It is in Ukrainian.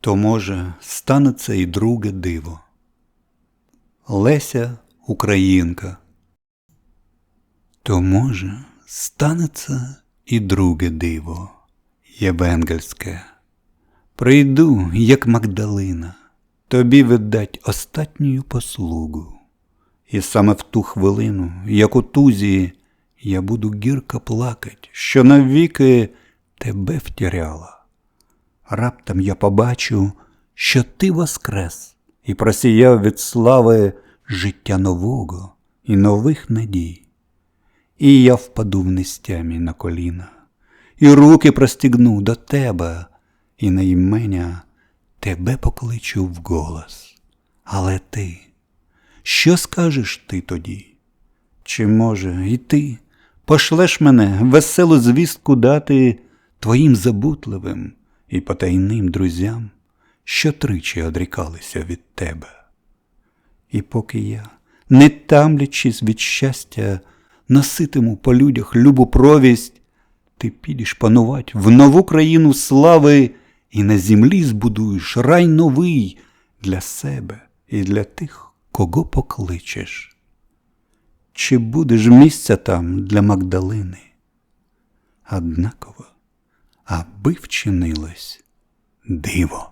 то, може, станеться і друге диво. Леся Українка. То, може, станеться і друге диво Євенгельське. Прийду, як Магдалина, тобі видать остатню послугу. І саме в ту хвилину, як у тузі, я буду гірко плакать, що навіки тебе втіряла. Раптом я побачу, що ти воскрес і просіяв від слави життя нового і нових надій. І я впаду в нестямі на коліна, і руки простігну до тебе, і на імення тебе покличу вголос. Але ти, що скажеш ти тоді? Чи, може, і ти пошлеш мене веселу звістку дати твоїм забутливим і потайним друзям, що тричі одрікалися від тебе? І поки я, не тамлячись від щастя, носитиму по людях любу провість, ти підеш панувать в нову країну слави і на землі збудуєш рай новий для себе і для тих, кого покличеш. Чи будеш місця там для Магдалини? Однаково, аби вчинилось диво.